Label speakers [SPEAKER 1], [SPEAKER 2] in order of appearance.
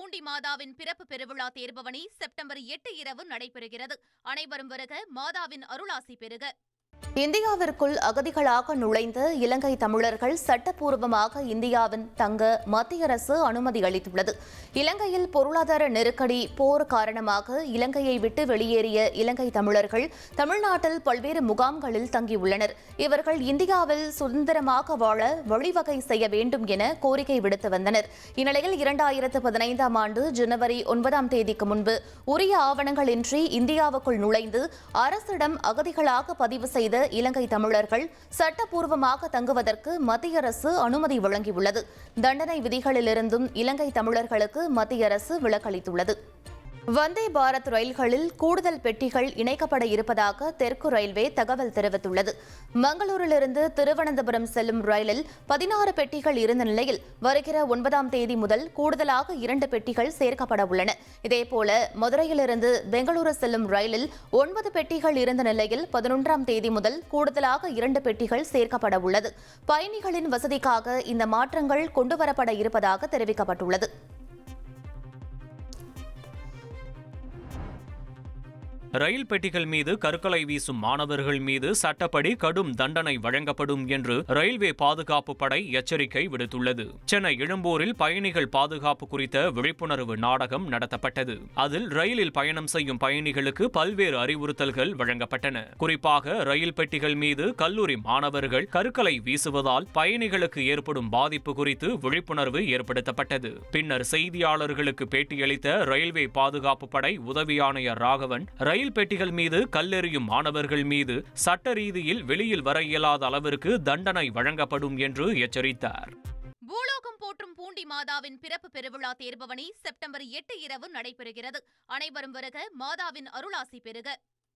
[SPEAKER 1] பூண்டி மாதாவின் பிறப்பு பெருவிழா தேர்பவனி செப்டம்பர் எட்டு இரவு நடைபெறுகிறது. அனைவரும் வருக மாதாவின் அருளாசி பெறுக
[SPEAKER 2] இந்தியாவிற்குள் அகதிகளாக நுழைந்த இலங்கை தமிழர்கள் சட்டப்பூர்வமாக இந்தியாவின் தங்க மத்திய அரசு அனுமதி அளித்துள்ளது. இலங்கையில் பொருளாதார நெருக்கடி போர் காரணமாக இலங்கையை விட்டு வெளியேறிய இலங்கை தமிழர்கள் தமிழ்நாட்டில் பல்வேறு முகாம்களில் தங்கியுள்ளனர். இவர்கள் இந்தியாவில் சுதந்திரமாக வாழ வழிவகை செய்ய வேண்டும் என கோரிக்கை விடுத்து வந்தனர். இந்நிலையில் இரண்டாயிரத்து பதினைந்தாம் ஆண்டு ஜனவரி ஒன்பதாம் தேதிக்கு முன்பு உரிய ஆவணங்களின்றி இந்தியாவுக்குள் நுழைந்து அரசிடம் அகதிகளாக பதிவு செய்த இலங்கை தமிழர்கள் சட்டப்பூர்வமாக தங்குவதற்கு மத்திய அரசு அனுமதி வழங்கியுள்ளது. தண்டனை விதிகளிலிருந்தும் இலங்கை தமிழர்களுக்கு மத்திய அரசு விலக்களித்துள்ளது. வந்தே பாரத் ரயில்களில் கூடுதல் பெட்டிகள் இணைக்கப்பட இருப்பதாக தெற்கு ரயில்வே தகவல் தெரிவித்துள்ளது. மங்களூரிலிருந்து திருவனந்தபுரம் செல்லும் ரயிலில் பதினாறு பெட்டிகள் இருந்த நிலையில் வருகிற ஒன்பதாம் தேதி முதல் கூடுதலாக இரண்டு பெட்டிகள் சேர்க்கப்பட உள்ளன. இதேபோல மதுரையிலிருந்து பெங்களூரு செல்லும் ரயிலில் ஒன்பது பெட்டிகள் இருந்த நிலையில் பதினொன்றாம் தேதி முதல் கூடுதலாக இரண்டு பெட்டிகள் சேர்க்கப்பட உள்ளது. பயணிகளின் வசதிக்காக இந்த மாற்றங்கள் கொண்டுவரப்பட இருப்பதாக தெரிவிக்கப்பட்டுள்ளது.
[SPEAKER 3] ரயில் பெட்டிகள் மீது கருக்களை வீசும் மாணவர்கள் மீது சட்டப்படி கடும் தண்டனை வழங்கப்படும் என்று ரயில்வே பாதுகாப்பு படை எச்சரிக்கை விடுத்துள்ளது. சென்னை எழும்பூரில் பயணிகள் பாதுகாப்பு குறித்த விழிப்புணர்வு நாடகம் நடத்தப்பட்டது. அதில் ரயிலில் பயணம் செய்யும் பயணிகளுக்கு பல்வேறு அறிவுறுத்தல்கள் வழங்கப்பட்டன. குறிப்பாக ரயில் பெட்டிகள் மீது கல்லூரி மாணவர்கள் கற்களை வீசுவதால் பயணிகளுக்கு ஏற்படும் பாதிப்பு குறித்து விழிப்புணர்வு ஏற்படுத்தப்பட்டது. பின்னர் செய்தியாளர்களுக்கு பேட்டியளித்த ரயில்வே பாதுகாப்பு படை உதவி ஆணையர் ராகவன் ரயில் பெட்டிகள் மீது கல்லெறியும் மாணவர்கள் மீது சட்ட ரீதியில் வெளியில் வர இயலாத அளவிற்கு தண்டனை வழங்கப்படும் என்று எச்சரித்தார்.
[SPEAKER 1] பூலோகம் போற்றும் பூண்டி மாதாவின் பிறப்பு பெருவிழா தேர்பவனி செப்டம்பர் எட்டு இரவு நடைபெறுகிறது. அனைவரும் வருக மாதாவின் அருளாசி பெறுக.